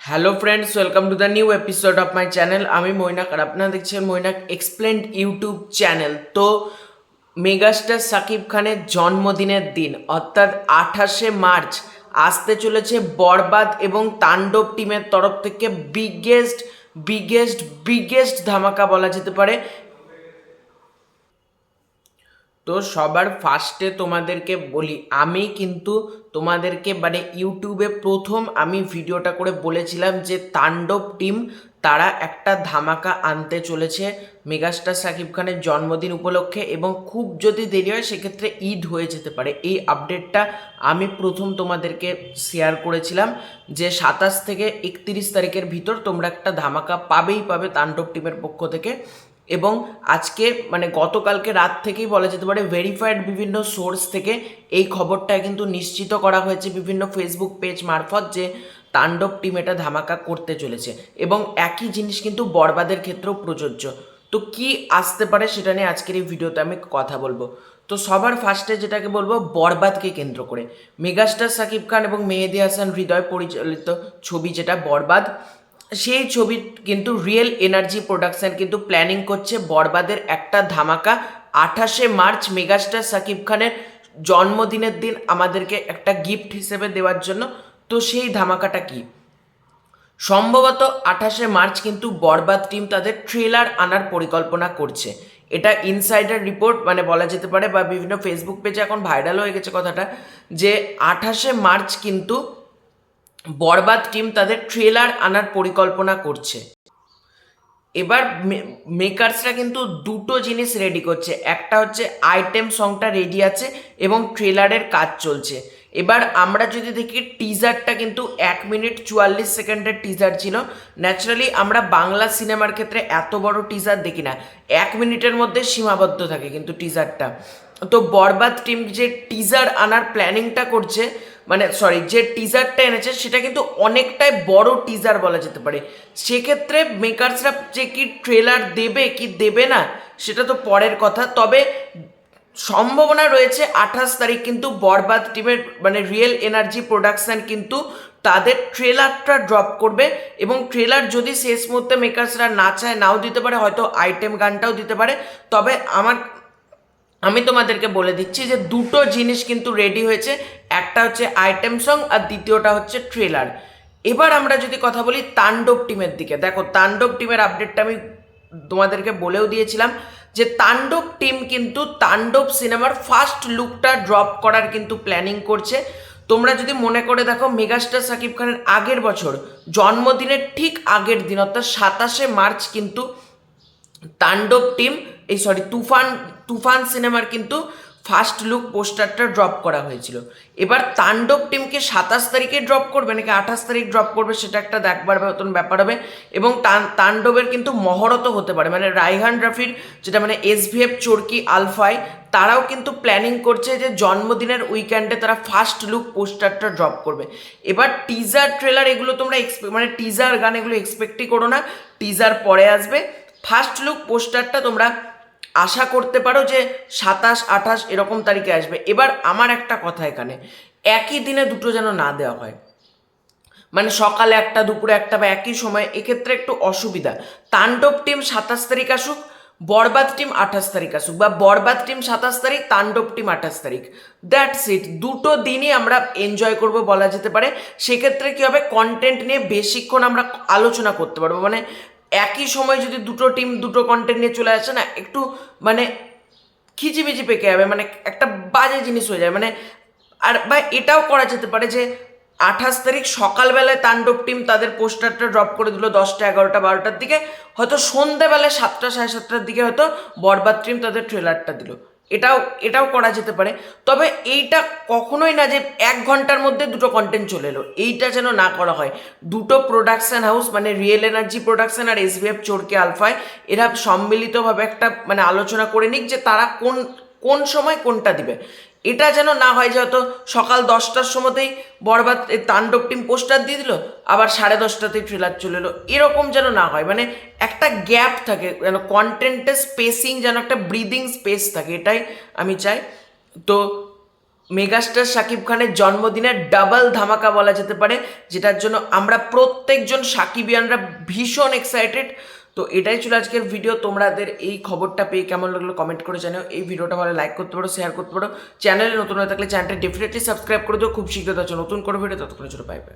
Hello friends welcome to the new episode of my channel আমি মৈনাক আর আপনারা দেখছেন মৈনাক এক্সপ্লেন্ড ইউটিউব চ্যানেল তো মেগাস্টার সাকিব খানের জন্মদিনের দিন, অর্থাৎ আঠাশে মার্চ, আসতে চলেছে বরবাদ এবং তাণ্ডব টিমের তরফ থেকে বিগেস্ট বিগেস্ট বিগেস্ট ধামাকা বলা যেতে পারে। তো সবার ফার্স্টে তোমাদেরকে বলি, আমি কিন্তু তোমাদেরকে মানে ইউটিউবে প্রথম আমি ভিডিওটা করে বলেছিলাম যে তাণ্ডব টিম তারা একটা ধামাকা আনতে চলেছে মেগাস্টার সাকিব খানের জন্মদিন উপলক্ষে এবং খুব যদি দেরি হয় সেক্ষেত্রে ঈদ হয়ে যেতে পারে। এই আপডেটটা আমি প্রথম তোমাদেরকে শেয়ার করেছিলাম যে সাতাশ থেকে একত্রিশ তারিখের ভিতর তোমরা একটা ধামাকা পাবেই পাবে তাণ্ডব টিমের পক্ষ থেকে। এবং আজকে মানে গতকালকে রাত থেকেই বলা যেতে পারে ভেরিফাইড বিভিন্ন সোর্স থেকে এই খবরটা কিন্তু নিশ্চিত করা হয়েছে বিভিন্ন ফেসবুক পেজ মারফত যে তাণ্ডব টিম এটা ধামাকা করতে চলেছে এবং একই জিনিস কিন্তু বরবাদের ক্ষেত্রেও প্রযোজ্য। তো কি আসতে পারে সেটা নিয়ে আজকের এই ভিডিওতে আমি কথা বলব। তো সবার ফার্স্টে যেটাকে বলব, বরবাদকে কেন্দ্র করে। মেগাস্টার সাকিব খান এবং মেহেদি হাসান হৃদয় পরিচালিত ছবি যেটা বরবাদ সেই ছবি কিন্তু রিয়েল এনার্জি প্রোডাকশন কিন্তু প্ল্যানিং করছে বরবাদের একটা ধামাকা। আঠাশে মার্চ মেগাস্টার সাকিব খানের জন্মদিনের দিন আমাদেরকে একটা গিফট হিসেবে দেওয়ার জন্য। তো সেই ধামাকাটা কি? সম্ভবত আঠাশে মার্চ কিন্তু বরবাদ টিম তাদের ট্রেলার আনার পরিকল্পনা করছে। এটা ইনসাইডার রিপোর্ট মানে বলা যেতে পারে, বা বিভিন্ন ফেসবুক পেজে এখন ভাইরাল হয়ে গেছে কথাটা, যে আঠাশে মার্চ কিন্তু বরবাদ টিম তাদের ট্রেলার আনার পরিকল্পনা করছে। এবার মেকার্সরা কিন্তু দুটো জিনিস রেডি করছে। একটা হচ্ছে আইটেম সংটা রেডি আছে এবং ট্রেলারের কাজ চলছে। এবার আমরা যদি দেখি টিজারটা কিন্তু এক মিনিট চুয়াল্লিশ সেকেন্ডের টিজার ছিল। ন্যাচারালি আমরা বাংলা সিনেমার ক্ষেত্রে এত বড় টিজার দেখি না। এক মিনিটের মধ্যে সীমাবদ্ধ থাকে কিন্তু টিজারটা তো বরবাদ টিম যে টিজার আনার প্ল্যানিংটা করছে মানে সরি যে টিজারটা এনেছে, সেটা কিন্তু অনেকটাই বড় টিজার বলা যেতে পারে। সেক্ষেত্রে মেকার্সরা যে কি ট্রেলার দেবে, কি দেবে না, সেটা তো পরের কথা। তবে সম্ভাবনা রয়েছে, আঠাশ তারিখ কিন্তু বরবাদ টিমের মানে রিয়েল এনার্জি প্রোডাকশান কিন্তু তাদের ট্রেলারটা ড্রপ করবে এবং ট্রেলার যদি শেষ মুহূর্তে মেকার্সরা না চায়, নাও দিতে পারে, হয়তো আইটেম গানটাও দিতে পারে। তবে আমার আমি তোমাদেরকে বলে দিচ্ছি যে দুটো জিনিস কিন্তু রেডি হয়েছে। একটা হচ্ছে আইটেম সং আর দ্বিতীয়টা হচ্ছে ট্রেলার এবার আমরা যদি কথা বলি তাণ্ডব টিমের দিকে। দেখো, তাণ্ডব টিমের আপডেটটা আমি তোমাদেরকে বলেও দিয়েছিলাম যে তাণ্ডব টিম কিন্তু তাণ্ডব সিনেমার ফার্স্ট লুকটা ড্রপ করার কিন্তু প্ল্যানিং করছে। তোমরা যদি মনে করে দেখো মেগাস্টার সাকিব খানের আগের বছর, জন্মদিনের ঠিক আগের দিন, অর্থাৎ সাতাশে মার্চ কিন্তু তাণ্ডব টিম এই সরি তুফান তুফান সিনেমার কিন্তু ফার্স্ট লুক পোস্টারটা ড্রপ করা হয়েছিল। এবার তাণ্ডব টিমকে সাতাশ তারিখে ড্রপ করবে, নাকি আঠাশ তারিখ ড্রপ করবে, সেটা একটা দেখবার মতন ব্যাপার হবে। এবং তাণ্ডবের কিন্তু মহরত হতে পারে মানে রাইহান রাফির যেটা মানে এসভিএফ চরকি আলফাই, তারাও কিন্তু প্ল্যানিং করছে যে জন্মদিনের উইকেন্ডে তারা ফার্স্ট লুক পোস্টারটা ড্রপ করবে। এবার টিজার ট্রেলার এগুলো তোমরা মানে টিজার গান এগুলো এক্সপেক্টই করো না টিজার পরে আসবে। ফার্স্ট লুক পোস্টারটা তোমরা আশা করতে পারো যে সাতাশ, আঠাশ এরকম তারিখে আসবে। এবার আমার একটা কথা এখানে, একই দিনে দুটো যেন না দেওয়া হয়। মানে সকালে একটা, দুপুরে একটা বা একই সময়, এক্ষেত্রে একটু অসুবিধা। তাণ্ডব টিম সাতাশ তারিখ আসুক, বরবাদ টিম আঠাশ তারিখ আসুক বা বরবাদ টিম সাতাশ তারিখ, তাণ্ডব টিম আঠাশ তারিখ। দ্যাটস ইট দুটো দিনই আমরা এনজয় করব বলা যেতে পারে। সেক্ষেত্রে কী হবে? কন্টেন্ট নিয়ে বেশিক্ষণ আমরা আলোচনা করতে পারব। মানে একই সময় যদি দুটো টিম দুটো কন্টেন্ট নিয়ে চলে আসে না, একটু মানে খিচিমিচি পেকে যাবে মানে একটা বাজে জিনিস হয়ে যায়। মানে আর বা এটাও করা যেতে পারে যে আঠাশ তারিখ সকালবেলায় তাণ্ডব টিম তাদের পোস্টারটা ড্রপ করে দিল দশটা, এগারোটা, বারোটার দিকে। হয়তো সন্ধেবেলায় সাতটা, সাড়ে সাতটার দিকে হয়তো বরবাদ টিম তাদের ট্রেলারটা দিল। এটাও এটাও করা যেতে পারে। তবে এইটা কখনোই না যে এক ঘণ্টার মধ্যে দুটো কন্টেন্ট চলে এলো। এইটা যেন না করা হয়। দুটো প্রোডাকশান হাউস মানে রিয়েল এনার্জি প্রোডাকশান আর এসবিএফ চোরকে আলফায়, এরা সম্মিলিতভাবে একটা মানে আলোচনা করে নিক যে তারা কোন কোন সময় কোনটা দিবে। এটা যেন না হয় যে হয়তো সকাল দশটার সময়তেই বরবাদ তাণ্ডব টিম পোস্টার দিয়ে দিল, আবার সাড়ে দশটাতেই ট্রেলার চলে এলো। এরকম যেন না হয় মানে একটা গ্যাপ থাকে, যেন কন্টেন্টের স্পেসিং যেন একটা ব্রিদিং স্পেস থাকে, এটাই আমি চাই। তো মেগাস্টার শাকিব খানের জন্মদিনের ডাবল ধামাকা বলা যেতে পারে, যেটার জন্য আমরা প্রত্যেকজন সাকিবিয়ানরা ভীষণ এক্সাইটেড তো এটাই ছিল আজকের ভিডিও তোমাদের এই খবরটা পেয়ে কেমন লাগল কমেন্ট করে জানাও। এই ভিডিওটা ভালো লাইক করতে পারো শেয়ার করতে পারো। চ্যানেলে নতুন হয়ে থাকলে চ্যানেলটা ডেফিনেটলি সাবস্ক্রাইব করে দিও। খুব শীঘ্রই আছে নতুন করে ভিডিও ততক্ষণের জন্য পাইবে